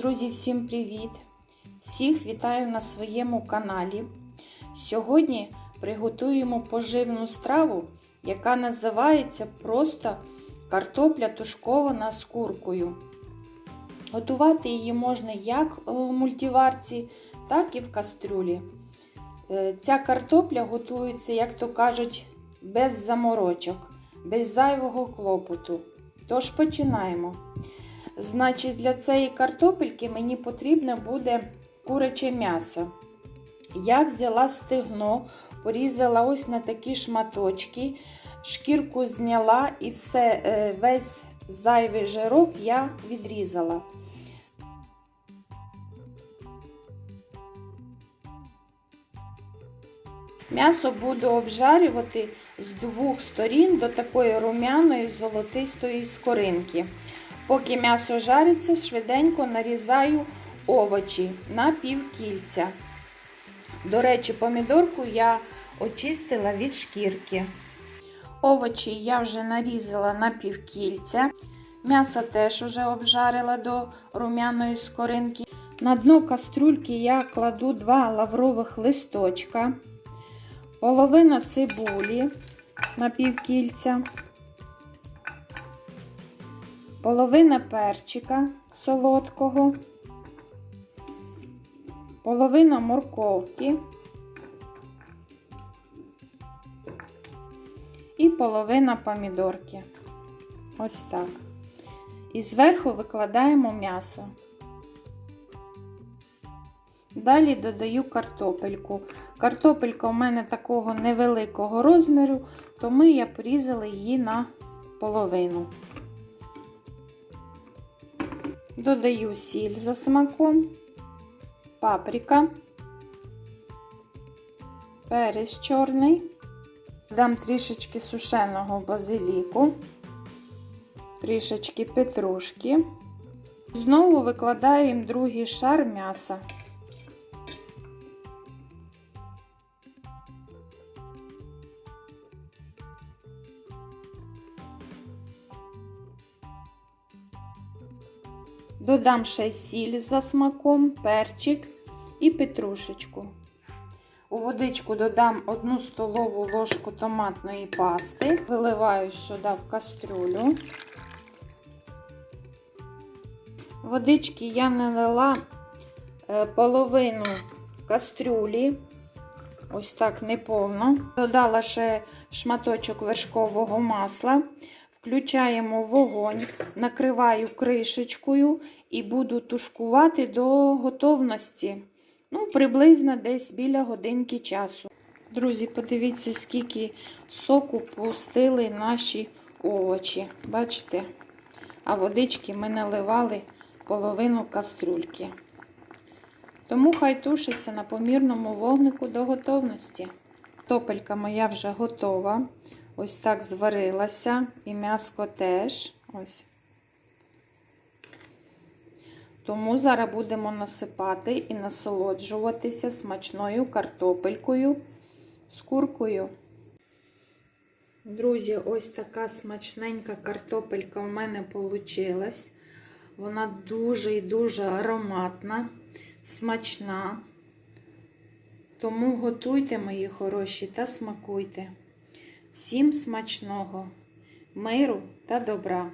Друзі, всім привіт! Всіх вітаю на своєму каналі. Сьогодні приготуємо поживну страву, яка називається просто картопля тушкована з куркою. Готувати її можна як в мультиварці, так і в кастрюлі. Е, Ця картопля готується, як то кажуть, без заморочок, без зайвого клопоту. Тож починаємо. Значить, для цієї картопельки мені потрібно буде куряче м'ясо. Я взяла стегно, порізала ось на такі шматочки, шкірку зняла і все, е, весь зайвий жирок я відрізала. М'ясо буду обжарювати з двох сторін до такої румяної золотистої скоринки. Поки м'ясо жариться, швиденько нарізаю овочі на півкільця. До речі, помідорку я очистила від шкірки. Овочі я вже нарізала на півкільця. М'ясо теж вже обжарила до румяної скоринки. На дно каструльки я кладу два лаврових листочка, половина цибулі на півкільця половина перчика солодкого, половина морковки і половина помідорки. Ось так. І зверху викладаємо м'ясо. Далі додаю картопельку. Картопелька у мене такого невеликого розміру, тому я порізала її на половину. Додаю сіль за смаком, паприка, перець чорний, дам трішечки сушеного базиліку, трішечки петрушки. Знову викладаю їм другий шар м'яса. Додам ще сіль за смаком, перчик і петрушечку. У водичку додам 1 столову ложку томатної пасти, виливаю сюди в кастрюлю. Водички я налила е, половину кастрюлі, ось так неповно. Додала ще шматочок вершкового масла. Включаємо вогонь, накриваю кришечкою і буду тушкувати до готовності. Ну, приблизно десь біля годинки часу. Друзі, подивіться, скільки соку пустили наші овочі. Бачите? А водички ми наливали половину кастрюльки. Тому хай тушиться на помірному вогнику до готовності. Топелька моя вже готова. Ось так зварилася, і м'яско теж. Ось. Тому зараз будемо насипати і насолоджуватися смачною картопелькою з куркою. Друзі, ось така смачненька картопелька в мене вийшла. Вона дуже і дуже ароматна, смачна. Тому готуйте, мої хороші, та смакуйте. Всім смачного, миру та добра!